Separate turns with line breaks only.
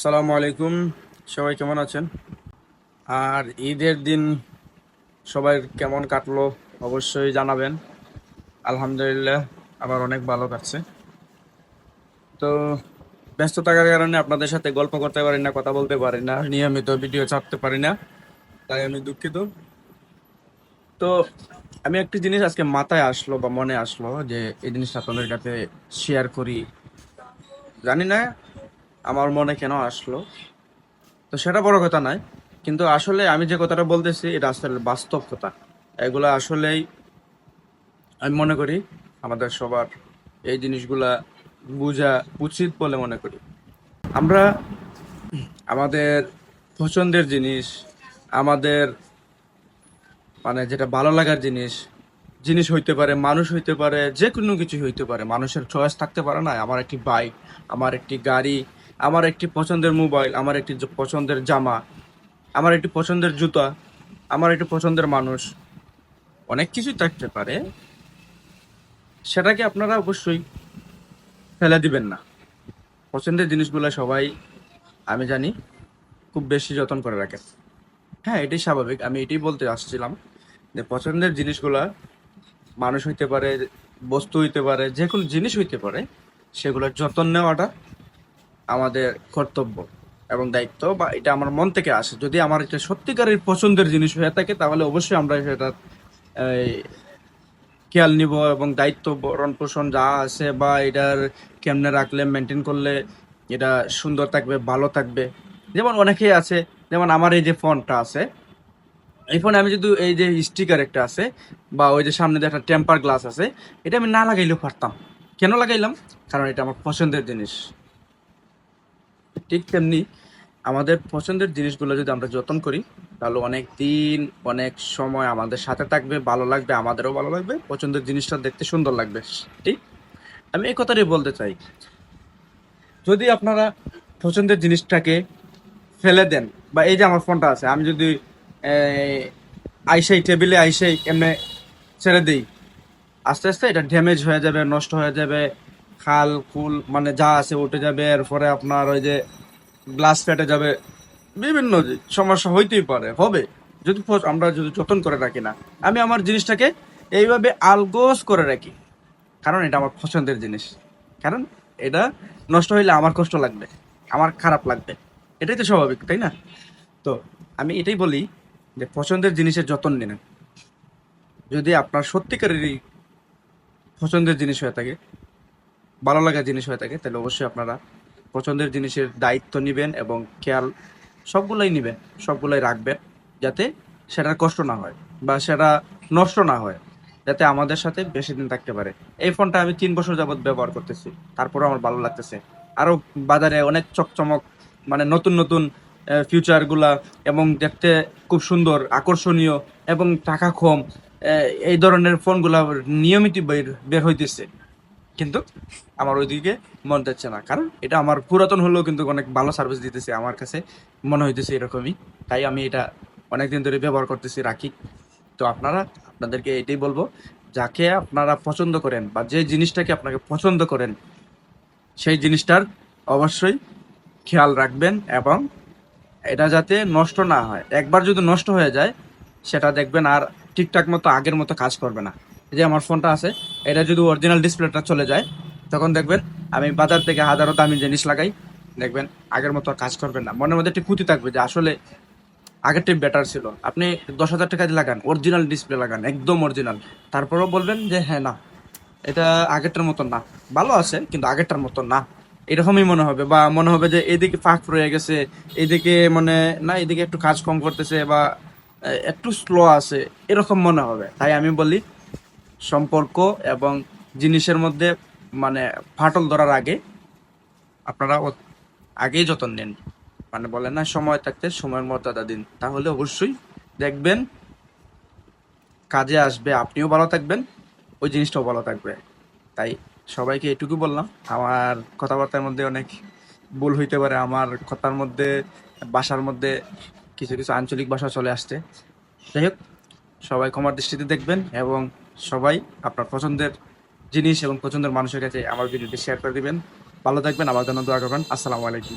আসসালামু আলাইকুম। সবাই কেমন আছেন? আর ঈদের দিন সবাই কেমন কাটলো অবশ্যই জানাবেন। আলহামদুলিল্লাহ, আবার অনেক ভালো কাটছে। তো ব্যস্ত থাকার কারণে আপনাদের সাথে গল্প করতে পারি না, কথা বলতে পারি না, নিয়মিত ভিডিও ছাড়তে পারি না, তাই আমি দুঃখিত। তো আমি একটি জিনিস আজকে মাথায় আসলো বা মনে আসলো যে এই জিনিসটা আপনাদের কাছে শেয়ার করি। জানি না আমার মনে কেন আসলো? তো সেটা বড় কথা নয়, কিন্তু আসলে আমি যে কথাটা বলতেছি, এটা আসলে বাস্তব কথা। এগুলো আসলেই আমি মনে করি আমাদের সবার এই জিনিসগুলা বোঝা উচিত বলে মনে করি। আমরা আমাদের পছন্দের জিনিস, আমাদের মানে যেটা ভালো লাগার জিনিস জিনিস হইতে পারে, মানুষ হইতে পারে যে কোনো কিছু হইতে পারে, মানুষের চয়েস থাকতে পারে না। আমার একটি বাইক আমার একটি গাড়ি আমার একটি পছন্দের মোবাইল, আমার একটি পছন্দের জামা, আমার একটি পছন্দের জুতা, আমার একটি পছন্দের মানুষ। অনেক কিছুই থাকতে পারে। সেটাকে আপনারা অবশ্যই ফেলে দিবেন না। পছন্দের জিনিসগুলো সবাই, আমি জানি, খুব বেশি যত্ন করে রাখেন। হ্যাঁ এটাই স্বাভাবিক। আমি এটাই বলতে আসছিলাম যে পছন্দের জিনিসগুলা মানুষ হইতে পারে, বস্তু হইতে পারে, যে কোনো জিনিস হইতে পারে, সেগুলোর যত্ন নেওয়াটা আমাদের কর্তব্য এবং দায়িত্ব বা এটা আমার মন থেকে আসে। যদি আমার এটা সত্যিকারের পছন্দের জিনিস হয়ে থাকে, তাহলে অবশ্যই আমরা সেটা খেয়াল নিব এবং দায়িত্ব বরণ পোষণ যা আছে বা এটার কেমনে রাখলে মেনটেন করলে এটা সুন্দর থাকবে, ভালো থাকবে। যেমন অনেকেই আছে, যেমন আমার এই যে ফোনটা আছে, এই ফোনে আমি যদি এই যে স্টিকার একটা আছে বা ওই যে সামনে একটা টেম্পার গ্লাস আছে, এটা আমি না লাগাইলেও পারতাম। কেন লাগাইলাম? কারণ এটা আমার পছন্দের জিনিস। ঠিক তেমনি আমাদের পছন্দের জিনিসগুলো যদি আমরা যত্ন করি, তাহলে অনেক দিন, অনেক সময় আমাদের সাথে থাকবে, ভালো লাগবে, আমাদেরও ভালো লাগবে, পছন্দের জিনিসটা দেখতে সুন্দর লাগবে, ঠিক? আমি এই কথাটাই বলতে চাই। যদি আপনারা পছন্দের জিনিসটাকে ফেলে দেন, বা এই যে আমার ফোনটা আছে, আমি যদি আইসাই টেবিলে আইসাই এমনি ছেড়ে দিই, আস্তে আস্তে এটা ড্যামেজ হয়ে যাবে, নষ্ট হয়ে যাবে খাল ফুল মানে যা আছে উঠে যাবে, এরপরে আপনার ওই যে গ্লাস ফেটে যাবে। বিভিন্ন সমস্যা হইতেই পারে, হবে। যদি আমরা যদি যতন করে রাখি না, আমি আমার জিনিসটাকে এইভাবে আলগোস করে রাখি। কারণ এটা আমার পছন্দের জিনিস। কারণ এটা নষ্ট হইলে আমার কষ্ট লাগবে, আমার খারাপ লাগবে। এটাই তো স্বাভাবিক, তাই না? তো আমি এটাই বলি যে পছন্দের জিনিসের যত্ন নিন। যদি আপনার সত্যিকারেরই পছন্দের জিনিস হয়ে থাকে ভালো লাগা জিনিস হয়ে থাকে, তাহলে অবশ্যই আপনারা পছন্দের জিনিসের দায়িত্ব নেবেন এবং খেয়াল সবগুলাই নেবেন, সবগুলাই রাখবেন যাতে সেটার কষ্ট না হয় বা সেটা নষ্ট না হয়, যাতে আমাদের সাথে বেশি দিন থাকতে পারে। এই ফোনটা আমি তিন বছর যাবত ব্যবহার করতেছি তারপরে আমার ভালো লাগতেছে। আরও বাজারে অনেক চকচমক মানে নতুন নতুন ফিউচারগুলা এবং দেখতে খুব সুন্দর, আকর্ষণীয় এবং টাকা কম এই ধরনের ফোনগুলা নিয়মিত বের বের হইতেছে। কিন্তু আমার ওইদিকে মন যাচ্ছে না। কারণ এটা আমার পুরাতন হলেও কিন্তু অনেক ভালো সার্ভিস দিতেছে আমার কাছে। মনে হইতেছে এরকমই। তাই আমি এটা অনেকদিন ধরে ব্যবহার করতেছি, রাখি। তো আপনারা, আপনাদেরকে এটাই বলব, যাকে আপনারা পছন্দ করেন বা যে জিনিসটাকে আপনাকে পছন্দ করেন, সেই জিনিসটার অবশ্যই খেয়াল রাখবেন এবং এটা যাতে নষ্ট না হয়। একবার যদি নষ্ট হয়ে যায়, সেটা দেখবেন আর ঠিকঠাক মতো আগের মতো কাজ করবে না। যে আমার ফোনটা আছে, এটা যদি অরিজিনাল ডিসপ্লেটা চলে যায়, তখন দেখবেন আমি বাজার থেকে হাজারো দামি জিনিস লাগাই। দেখবেন আগের মতো কাজ করবেন না। মনের মধ্যে একটি ক্ষতি থাকবে যে আসলে আগের আগেরটাই বেটার ছিল। আপনি দশ হাজার টাকা দিয়ে লাগান অরিজিনাল ডিসপ্লে লাগান, একদম অরিজিনাল তারপরেও বলবেন যে হ্যাঁ না, এটা আগেরটার মতো না। ভালো আছে, কিন্তু আগেরটার মতো না। এরকমই মনে হবে বা মনে হবে যে, এদিকে ফাঁক রয়ে গেছে, এদিকে মানে না, এদিকে একটু কাজ কম করতেছে বা একটু স্লো আছে। এরকম মনে হবে। তাই আমি বলি সম্পর্ক এবং জিনিসের মধ্যে মানে ফাটল ধরার আগে আপনারা আগেই যত্ন নেন। মানে বলে না, সময় থাকতে সময়ের মর্যাদা দিন। তাহলে অবশ্যই দেখবেন কাজে আসবে। আপনিও ভালো থাকবেন, ওই জিনিসটাও ভালো থাকবে। তাই সবাইকে এটুকু বললাম। আমার কথাবার্তার মধ্যে অনেক ভুল হইতে পারে। আমার কথার মধ্যে বাসার মধ্যে কিছু কিছু আঞ্চলিক ভাষা চলে আসছে। যাই হোক সবাই ক্ষমার দৃষ্টিতে দেখবেন এবং সবাই আপনার পছন্দের জিনিস এবং পছন্দের মানুষের কাছে আমার ভিডিওটি শেয়ার করে দিবেন। ভালো থাকবেন, আমার জন্য দোয়া করবেন। আসসালামু আলাইকুম।